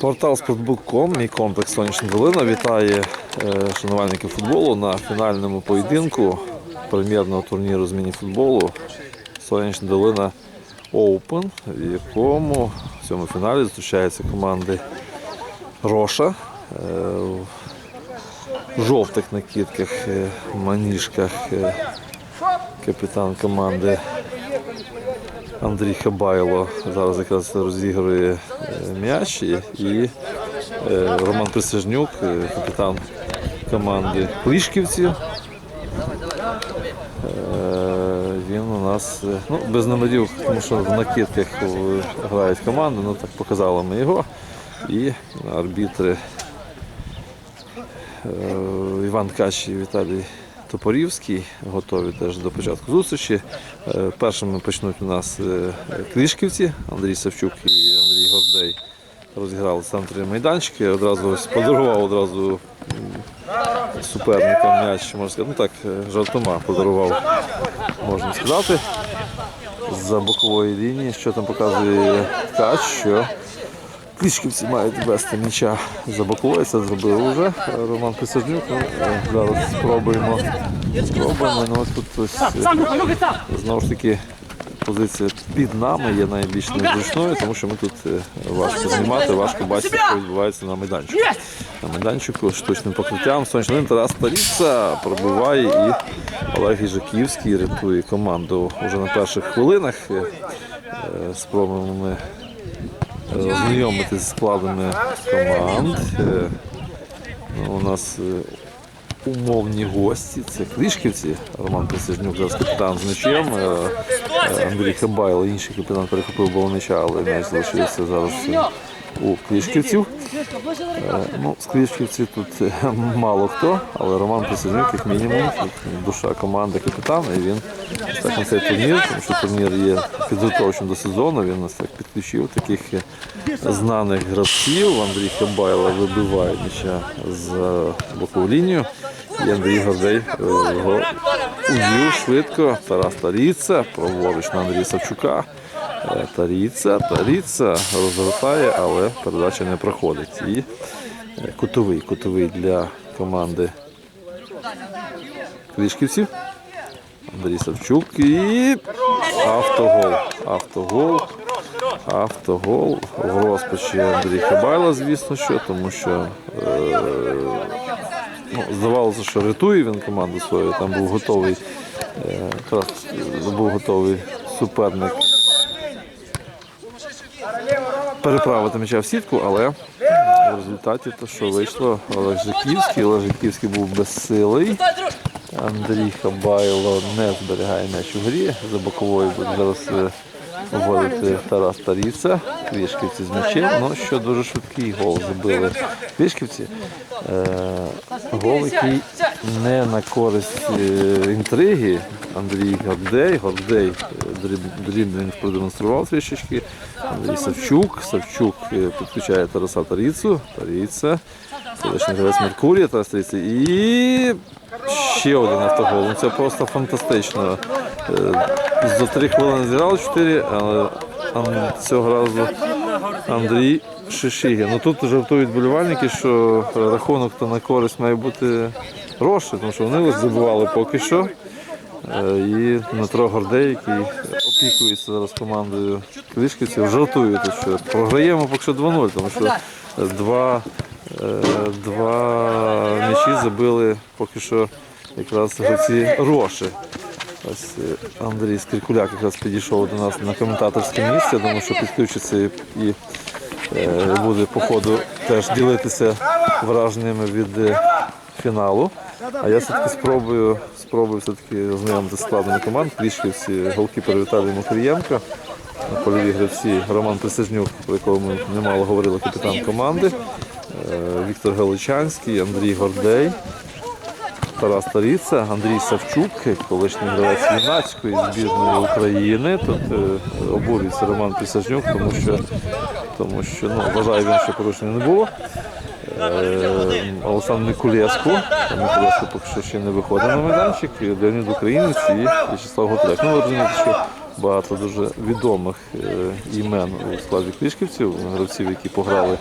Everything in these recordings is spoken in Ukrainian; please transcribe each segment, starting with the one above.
Портал Спортбук.com, мій комплекс Сонячна долина вітає е, шанувальників футболу на фінальному поєдинку прем'єрного турніру з міні-футболу Сонячна долина Open, в якому в цьому фіналі зустрічаються команди Роша е, в жовтих накидках, е, маніжках, капітан команди Андрій Хабайло зараз якраз розігрує е, м'яч і, е, Роман Присяжнюк, е, капітан команди Клишківців. Е, Він у нас ну, без номерів, тому що в накидках грають команди, ну так показали ми його. І арбітри Іван Кач і Віталій Топорівський готові теж до початку зустрічі. Е, Першими почнуть у нас е, Клишківці, Андрій Савчук і Андрій Гордей розіграли в центрі майданчики. Одразу подарував одразу суперникам м'яч, можна сказати, ну так, е, жартома подарував, можна сказати. За бокової лінії, що там показує Ткач, що Кличківці мають вести м'яча за боковою, це зробив вже Роман Присяжнюк. Ну, е, Зараз спробуємо. Спробуємо. Ну, тут ось, е, знову ж таки позиція під нами є найбільш незручною, тому що ми тут е, важко знімати, важко бачити, що відбувається на майданчику. На майданчику з штучним покриттям. Сонячний Тарас Таріца пробиває і Олег Іжаківський рятує команду вже на перших хвилинах. Спробуємо ми ознайомитися з складами команд. Е, ну, У нас е, умовні гості. Це Клишківці, Роман Присяжнюк, зараз капітан з м'ячем. е, е, Андрій Хабайло, інший капітан перехопив було м'яча, але м'яч залишився зараз е, у Клишківців. Е, Ну, з Клишківців тут е, мало хто, але Роман Присяжнюк, як мінімум, душа команди капітана, і він так на цей турнір, тому що турнір є підготовчим до сезону. Він нас так підключив таких е, знаних гравців. Андрій Хабайло вибиває м'яча за бокову лінію. І Андрій Гордей його увів швидко. Тарас Таріца, праворуч на Андрія Савчука. Е, Таріца, Таріца розвертає, але передача не проходить. І е, кутовий, кутовий для команди Клишківців. Андрій Савчук і автогол. Автогол. Автогол в розпачі Андрій Хабайло, звісно, що, тому що е, ну, здавалося, що рятує він команду свою. Там був готовий, е, був готовий суперник переправити м'яча в сітку, але в результаті то, що вийшло Олег Жаківський. Олег Жаківський був безсилий. Андрій Хабайло не зберігає м'яч у грі. За боковою буде зараз е, вводити Тарас Таріца. Крішківці з м'ячем. Ну, що дуже швидкий гол забили Крішківці. Е, гол, який не на користь е, інтриги. Андрій Гордей. Гордей е, дріб- дрібний продемонстрував трішечки. Андрій Савчук. Савчук е, підключає Тараса Таріцу. Таріца. Колишній гравець Меркурія Тарас Таріца. І ще один автогол. Ну, це просто фантастично. Е, За три хвилини зіграли чотири, але цього разу Андрій Шишигін. Ну тут жартують болівальники, що рахунок то на користь має бути Роші, тому що вони забували поки що. Е, І Дмитро Гордей, який опікується зараз командою Клишківців, жартує, то що програємо поки що 2-0, тому що два, е, два м'ячі забили поки що якраз гравці Роші. Ось е, Андрій Скрикуляк якраз підійшов до нас на коментаторське місце, тому що підключиться і, і е, буде по ходу теж ділитися враженнями від фіналу. А я все-таки спробую, спробую все-таки ознайомити з складами команд. Клішківці, голкіпер Віталій Мокрієнко, польові гравці Роман Присяжнюк, про якого ми немало говорили, капітан команди, е, Віктор Галичанський, Андрій Гордей. Тарас Таріца, Андрій Савчук, колишній гравець юнацької збірної України. Тут е, обурюється Роман Присяжнюк, тому що, тому що ну, вважає він, що порушення не було. Е, Олександр Микулєску. Микулєску поки що ще не виходить на майданчик. І Леонід Українець і В'ячеслав Готляк. Ну, ви розумієте, що багато дуже відомих е, імен у складі Клішківців, гравців, які пограли,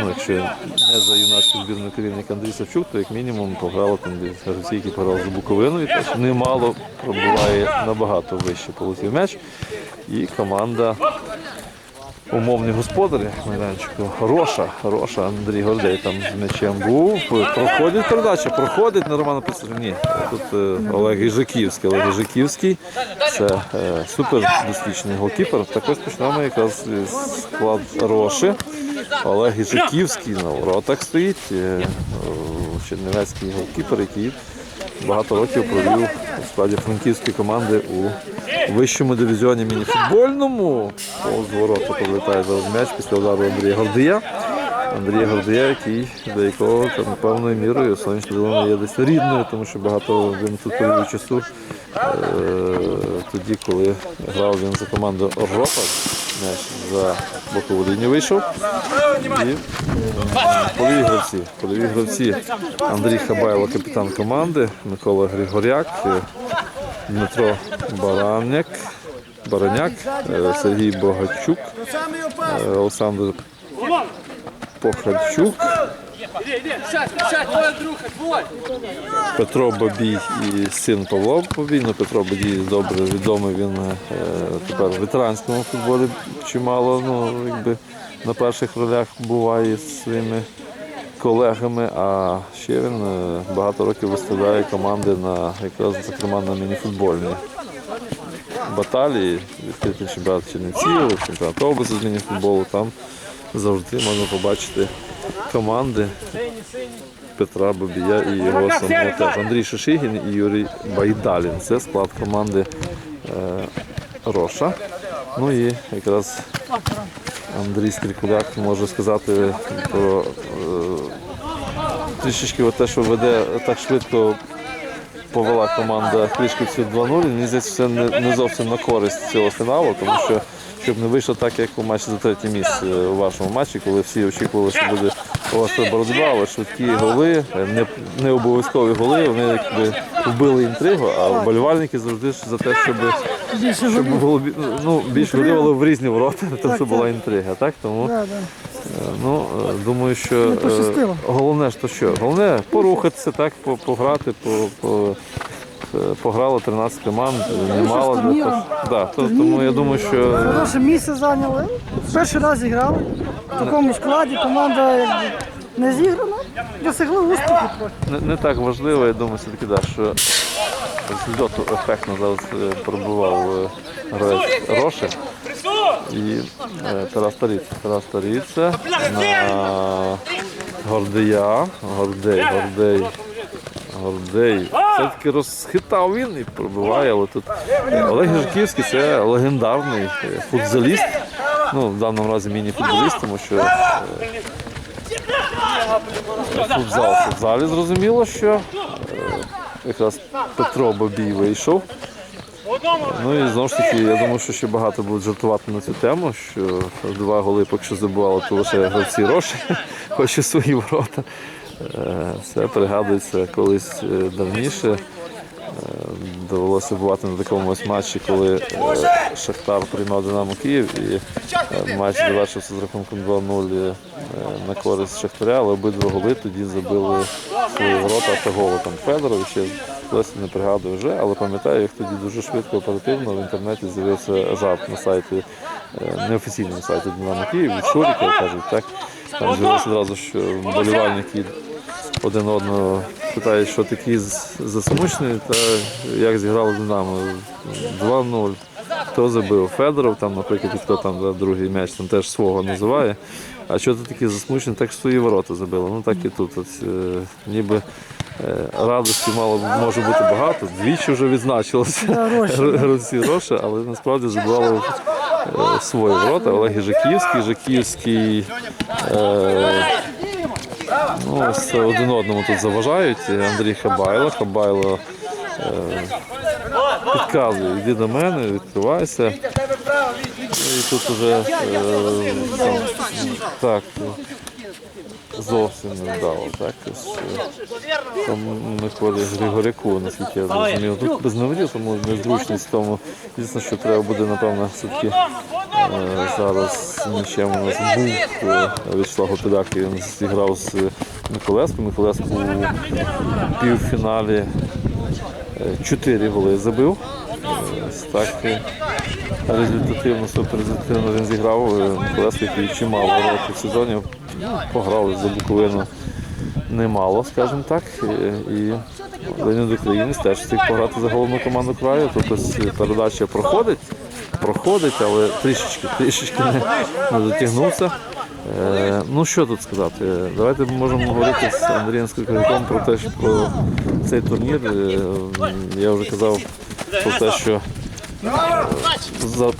ну, якщо не за юнацьку збірну керівник Андрій Савчук, то як мінімум пограли там гравці, які пограли за Буковиною. Теж немало пробуває набагато вище полетів м'яч. І команда умовні господарі майданчику. Роша, Роша, Андрій Гордей там з м'ячем був. Проходить передача, проходить на Романа Писаря. Ні, тут е, Олег Іжиківський. Олег Іжиківський це е, супер досвідчений голкіпер. Так ось почнемо якраз склад Роші. Олег Іжиківський на воротах стоїть. е, Чернівецький голкіпер, який багато років провів у складі франківської команди у вищому дивізіоні мініфутбольному. Повз ворота повертає зараз м'яч після удару Андрія Гордія. Андрія Гордія, який для якого там, певною мірою сонячна долина є десь рідною, тому що багато він тут провів часу е, тоді, коли грав він за команду Орропа, м'яч за бокову лінію вийшов. І е, гравці. Полові гравці Андрій Хабайло, капітан команди, Микола Григоряк, Дмитро Бараняк, Бараняк, е, Сергій Богачук, е, Олександр Похальчук, Петро Бабій і син Павло Бабій. Ну, Петро Бабій добре відомий, він е, тепер в ветеранському футболі чимало ну, якби, на перших ролях буває зі своїми колегами, а ще він е, багато років виставляє команди на якраз зокрема на мініфутбольні баталії, відкритий чемпіонат Чернівців, чемпіонат області з мініфутболу. Там завжди можна побачити команди Петра Бабія і його самого теж. Андрій Шишигін і Юрій Байдалін. Це склад команди е, Роша. Ну і якраз Андрій Стрікуляк може сказати про трішечки от те, що веде так швидко повела команда Клішківців 2-0. Мені здається, це не, не зовсім на користь цього фіналу, тому що щоб не вийшло так, як у матчі за третє місце у вашому матчі, коли всі очікували, що буде гостра боротьба, але швидкі голи, не, не обов'язкові голи, вони якби вбили інтригу, а вболівальники завжди ж за те, щоб, щоб було бі- ну, більш голів, але в різні ворота, тому що була інтрига. Так? Тому Да, да. Ну, е, думаю, що е, головне то що? Головне порухатися, так, пограти, по, по, е, пограло 13 команд, немало. для того- Да, то, тому я думаю, що Хороше місце зайняли. Перший раз зіграли. В такому складі команда якби, не зіграна. Досягли успіху не, не так важливо, я думаю, все-таки, да, що результату ефектно зараз пробував гравець Роши. І е, Тарас Таріця. Тарас Таріця Гордея. Гордей, Гордей. Гордей. Все-таки розхитав він і пробиває, але тут Олег Жирківський це легендарний футзаліст. Ну, в даному разі міні-футболіст, тому що е, футзал в футзалі зрозуміло, що е, якраз Петро Бабій вийшов. Ну і знову ж таки, я думаю, що ще багато будуть жартувати на цю тему, що два голи поки що забували, то лише гравці Роші, хоч і свої ворота. Е, Це пригадується колись е, давніше. Е, Довелося бувати на такому ось матчі, коли Шахтар приймав Динамо Київ і матч завершився з рахунком 2-0 е, на користь Шахтаря, але обидва голи тоді забили свої ворота автоголу. Там Федоров досі не пригадую вже, але пам'ятаю, як тоді дуже швидко оперативно в інтернеті з'явився жарт на сайті, е, неофіційному сайті Динамо Київ від Шуріка, кажуть, так. Там з'явилося одразу, що вболівальники один одного питають, що такі з- засмучені, та як зіграли Динамо. 2-0. Хто забив? Федоров, там, наприклад, хто там за другий м'яч там теж свого називає. А що ти такі засмучені, так свої ворота забили. Ну так і тут. От, е, ніби радості мало може бути багато. Двічі вже відзначилося гравці Роша, але насправді забивали е, свої ворота. Олег Жаківський, Жаківський. Е, Ну, ось один одному тут заважають. Андрій Хабайло. Хабайло е, підказує, йди до мене, відкривайся. І тут уже е, так, зовсім не вдало. Так? Е, Там Миколі Григоряку, наскільки я зрозумів. Тут без номерів, тому незручність в тому. Звісно, що треба буде, напевно, все-таки е, зараз м'ячем у нас був Вячеслав Гопідак, він зіграв з Миколеско. Миколеско у півфіналі е, чотири голи забив. Ось Так результативно, суперрезультативно він зіграв. Е, Миколеско, який чимало в сезоні, ну, пограв за Буковину немало, скажімо так. Е, І Леонід Українець теж встиг пограти за головну команду краю. Ось передача проходить, проходить, але трішечки, трішечки не, не дотягнувся. Е, ну що тут сказати? Давайте можемо говорити з Андрієм Скрикальком про те, що про цей турнір. Я вже казав про те, що за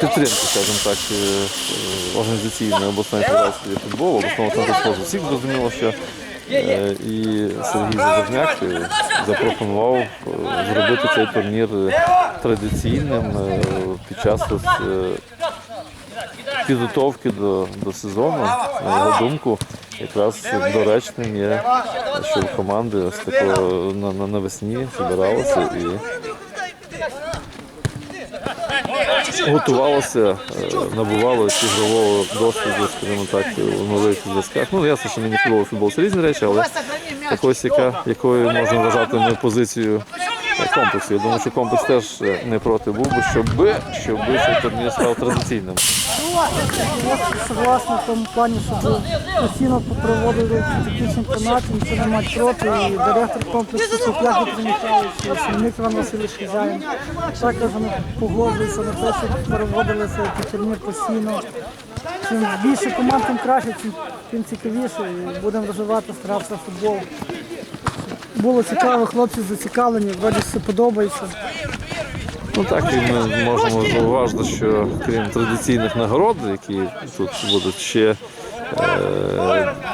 підтримки, скажімо так, е, е, організаційної обласної федерації футболу, обласного центру спорту. Всіх зрозуміло, що е, і Сергій Задорняк запропонував зробити цей турнір традиційним під час підготовки до, до сезону. На його думку, якраз доречним є, щоб команди ось на, навесні збиралися і готувалося, е, набувало ігрового досвіду, скажімо так, у нових зв'язках. Ну, ясно, що мені футбол, це різні речі, але якось, яка, якою можна вважати ми позицію комплексу. Я думаю, що комплекс теж е, не проти був би, щоб, щоб цей турнір став традиційним. Согласна в тому плані, щоб постійно проводили такі чемпіонати, нічого не мають проти. І директор комплексу Михайлович, і Сімник Іван Васильович Хазяїн. Також вони погоджуються на те, щоб переводилися цей турнір постійно. Чим більше команд, тим краще, тим, цікавіше. Будемо розвивати, старатися футбол. Було цікаво, хлопці зацікавлені, вроді все подобається. Ну так, і ми можемо зауважити, що крім традиційних нагород, які тут будуть ще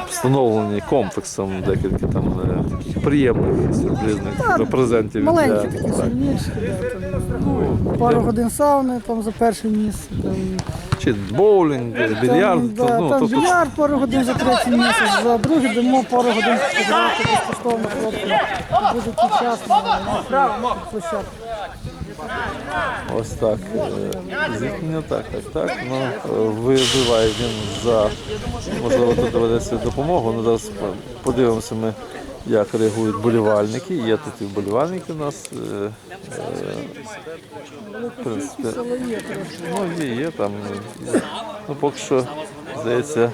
встановлені комплексом декілька там е, таких приємних сюрпризних презентів. Маленькі такі так. сильніші, ну, пару годин сауни там за перше місце. Чи боулінг, там, більярд. ну, там тобто, більярд пару годин за третє місце, за друге дамо пару годин безкоштовно хлопцям. Буде ті час на площадку. Ось так. е, Зіткнення так, так, так. Ну, вибиває він за, можливо, тут доведеться допомогу. Ну, зараз подивимося ми, як реагують болівальники. Є тут і вболівальники у нас. е, е, в принципі. Ну, є, є там. Ну, поки що, здається,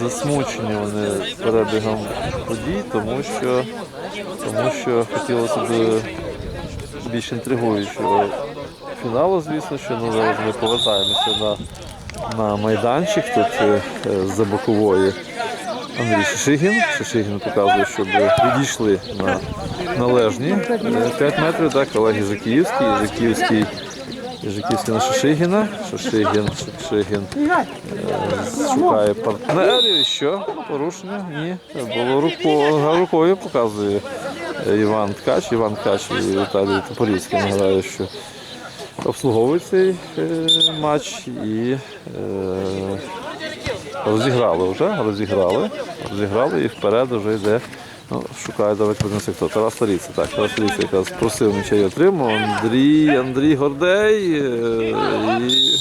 засмучені вони перебігом подій, тому що, тому що хотілося б більш інтригуючого фіналу, звісно, що ну, зараз ми повертаємося на, на майданчик тут е, е, з-за бокової. Андрій Шишигін. Шишигін показує, щоб відійшли на належні 5 метрів. Так, Олег Жакіївський, Жакіївський, На Шишигіна. Шишигін, Шишигін е, шукає партнерів. І що? Порушення? Ні. Було руко, рукою показує е, Іван Ткач. Іван Ткач і Віталій Топорівський нагадаю, що обслуговують цей е, матч і розіграли вже, розіграли, розіграли і вперед вже йде. Ну, шукає, давайте подивимося, хто. Тарас Старіця. Так, Тарас Старіця якраз просив м'яча і отримав. Андрій, Андрій Гордей. е, І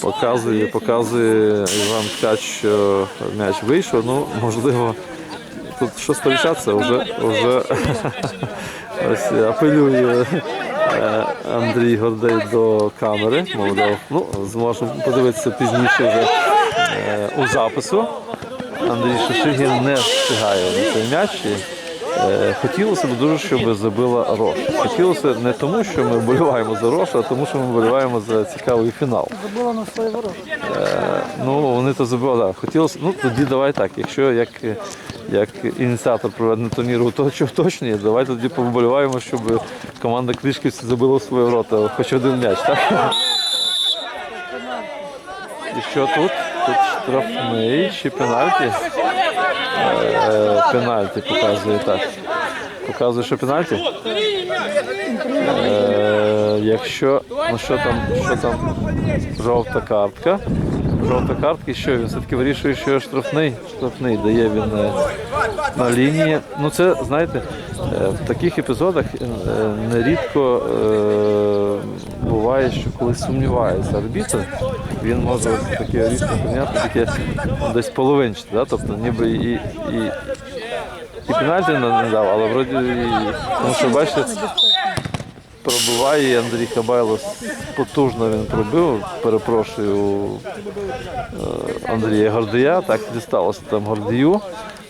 показує, показує Іван Ткач, що м'яч вийшов. Ну, можливо, тут що сперечатися, вже, вже ось апелює е, Андрій Гордей до камери. Мовляв, ну, зможемо подивитися пізніше вже е, у запису. Андрій Шишигін не встигає на цей м'яч. Е, Хотілося б дуже, щоб забила Рош. Хотілося не тому, що ми вболіваємо за Рош, а тому, що ми вболіваємо за цікавий фінал. забула на свої ворота. Е, Ну, вони то забили, так. Хотілося, ну тоді давай так. Якщо як, як ініціатор проведення турніру то що уточнює, давай тоді поболіваємо, щоб команда Клішківці забила свої ворота, хоч один м'яч, так? І що тут? Тут штрафний чи пенальті? Е, пенальті показує так. Показує, що пенальті? Е, якщо ну що там, що там жовта картка. Жовта картка, що він все-таки вирішує, що штрафний, штрафний дає він е, на лінії. Ну це знаєте, в таких епізодах нерідко буває, що коли сумнівається арбітр, він може таке рішення прийняти таке десь половинчате, да? тобто ніби і, і, і пенальті не дав, але вроді і, тому що бачите. Пробиває Андрій Хабайло потужно він пробив. Перепрошую е, Андрія Гордія. Так дісталося там Гордію.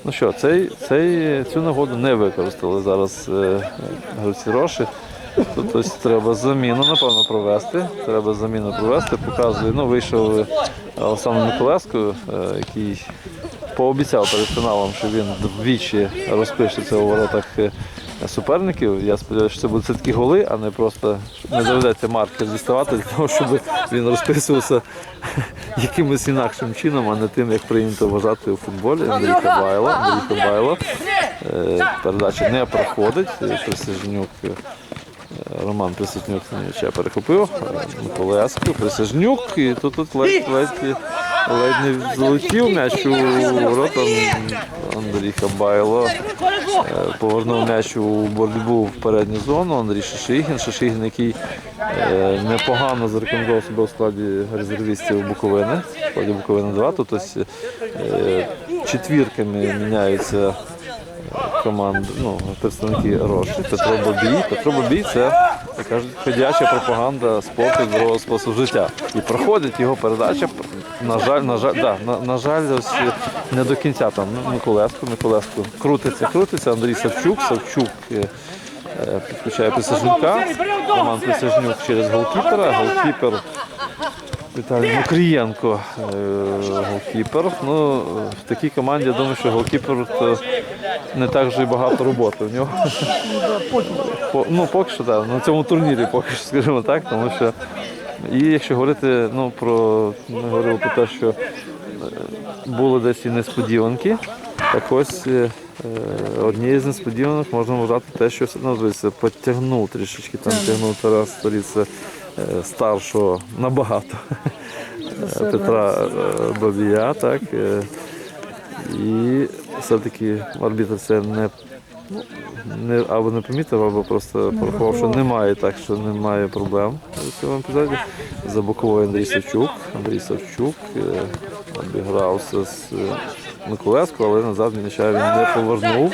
Ну що, цей, цей, цю нагоду не використали зараз е, гравці Роші. Тут ось треба заміну, напевно, провести. Треба заміну провести. Показує, ну, вийшов Олександр Миколеско, е, який пообіцяв перед фіналом, що він вдвічі розпишеться у воротах е, суперників. Я сподіваюся, що це будуть все-таки голи, а не просто не доведеться маркер діставати для того, щоб він розписувався якимось інакшим чином, а не тим, як прийнято вважати у футболі. Андрій Кабайло. Андрій Кабайло. Е, Передача не проходить. Е, Присяжнюк. Роман Присяжнюк м'яча перехопив, е, Присяжнюк, і тут, тут ледь, ледь, ледь не залетів м'яч у ворота Андрій Хабайло. Е, Повернув м'яч у боротьбу в передню зону. Андрій Шишигін. Шишигін, який е, непогано зарекомендував себе у складі резервістів Буковини. В складі Буковини 2. Тут ось е, четвірками міняються команд, ну, представники Роші, Петро Бобій. Петро Бобій це, кажуть, ходяча пропаганда спорту здорового способу життя. І проходить його передача. На жаль, на жаль, да, на, на жаль, ось не до кінця там ну, Миколеско, Миколеско крутиться, крутиться. Андрій Савчук, Савчук е, е, підключає Присяжнюка. Роман Присяжнюк через голкіпера. Голкіпер Віталій Мокрієнко, е, голкіпер. Ну, в такій команді я думаю, що голкіпер не так вже й багато роботи в нього. По- Ну, поки що так, на цьому турнірі поки що, скажімо так, тому що. І якщо говорити ну, про, ми говорили про те, що е, були десь і несподіванки, так ось е, е, однією з несподіванок можна вважати те, що ну, дивіться, потягнув трішечки, там тягнув Тарас Сторіця е, старшого набагато Петра е, Бабія, так. е, І все-таки арбітр це не, не або не помітив, або просто порахував, що немає так, що немає проблем у цьому епізоді. За боковою Андрій Савчук. Андрій Савчук е, обігрався з е, Миколеско, але назад м'яча він не повернув.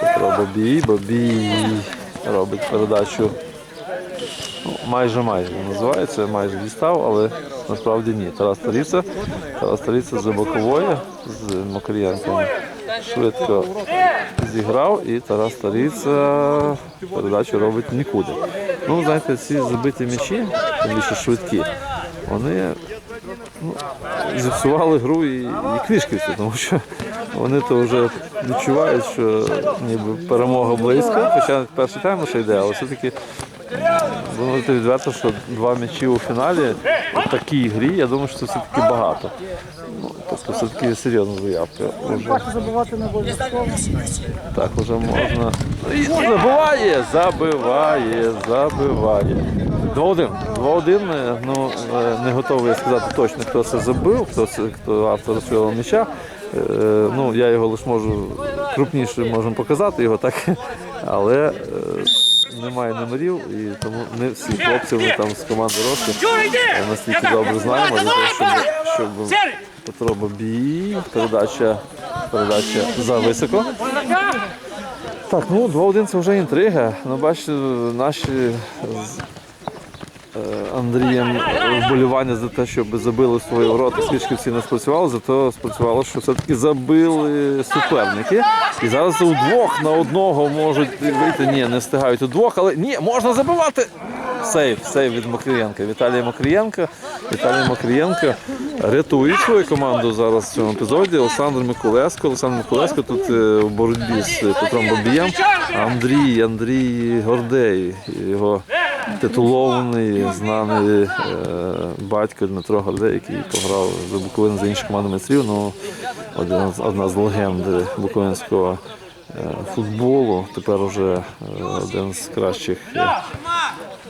Петро Бабій. Бабій робить передачу. Ну, майже майже називається, майже дістав, але насправді ні. Тарас Старіця. Тарас Старіця за бокової з Макарієнком швидко зіграв і Тарас Старіця передачу робить нікуди. Ну, знаєте, ці забиті м'ячі, тим більше швидкі, вони ну, зіпсували гру і, і книжківці, тому що вони то вже відчувають, що ніби перемога близько, хоча перший тайм лише йде, але все-таки говорити відверто, що два м'ячі у фіналі у такій грі, я думаю, що це все-таки багато. Ну, тобто все-таки серйозна заявка. Уже, Бачу, не обов'язково. так, вже можна. І забиває, забиває, забиває. 2-1. 2-1. Ну, е, не готовий я сказати точно, хто це забив, хто, це, хто автор цього м'яча. Е, Ну, я його лише можу крупніше можемо показати його, так? але е, немає номерів, і тому не всі хлопці вони там з команди росту. настільки добре знаємо, для того, щоб, щоб Петро бій, передача, передача за високо. Так, ну 2-1 це вже інтрига. Ну, бачите, наші Андрієм вболівання за те, щоб забили свої ворота, Свічківці не спрацювало, зато спрацювало, що все-таки забили суперники. І зараз удвох на одного можуть вийти. Ні, не встигають удвох, але ні, можна забивати. Сейв, сейв від Макрієнка. Віталія Макрієнка. Віталій Макрієнко рятує свою команду зараз в цьому епізоді. Олександр Миколеско. Олександр Миколеско тут е, в боротьбі з Петром Бабієм. Андрій, Андрій Гордей, його титулований, знаний е, батько Дмитро Гордей, який пограв за Буковину за інші команди майстрів. Ну, один з- одна з легенд Буковинського футболу. Тепер уже е, один з кращих е,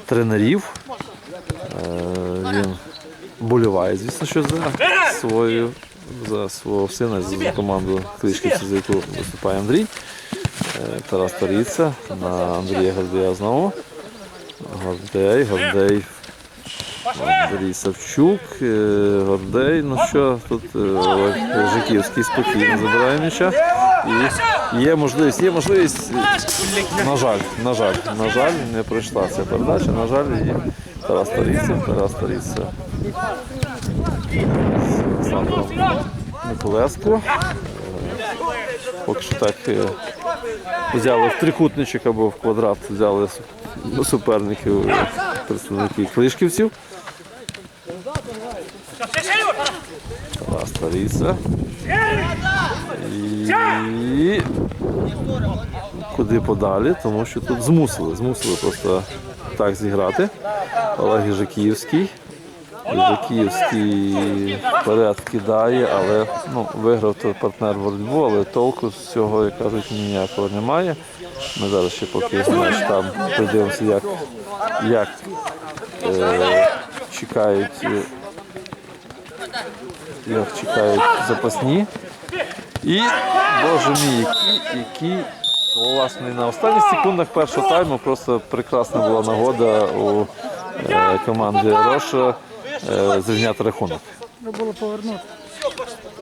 тренерів. Е, Він боліває, звісно, що за свою за свого сина, за команду Кличківці, за яку виступає Андрій. Е, Тарас Таріця на Андрія Гордея знову. Гордей, Гордей, Андрій Савчук, е, Гордей. Ну що, тут е, Жиківський спокійно забирає м'яча. І є можливість, є можливість. На жаль, на жаль, на жаль, не пройшла ця передача. На жаль, і Тарас Таріця, Тарас Таріця. з Олександром Миколеско. Е, Поки що так е, взяли в трикутничок або в квадрат, взяли су- суперників представників клишківців. Тарас І куди подалі, тому що тут змусили, змусили просто так зіграти. Олег Іжакіївський. Іжакіївський вперед кидає, але ну, виграв той партнер боротьбу, але толку з цього, як кажуть, ніякого немає. Ми зараз ще поки знаєш, там подивимося, як, як е, чекають. е, як чекають запасні. І, боже мій, які, які власне на останніх секундах першого тайму просто прекрасна була нагода у е, команди Роша зрівняти рахунок. Треба було повернути.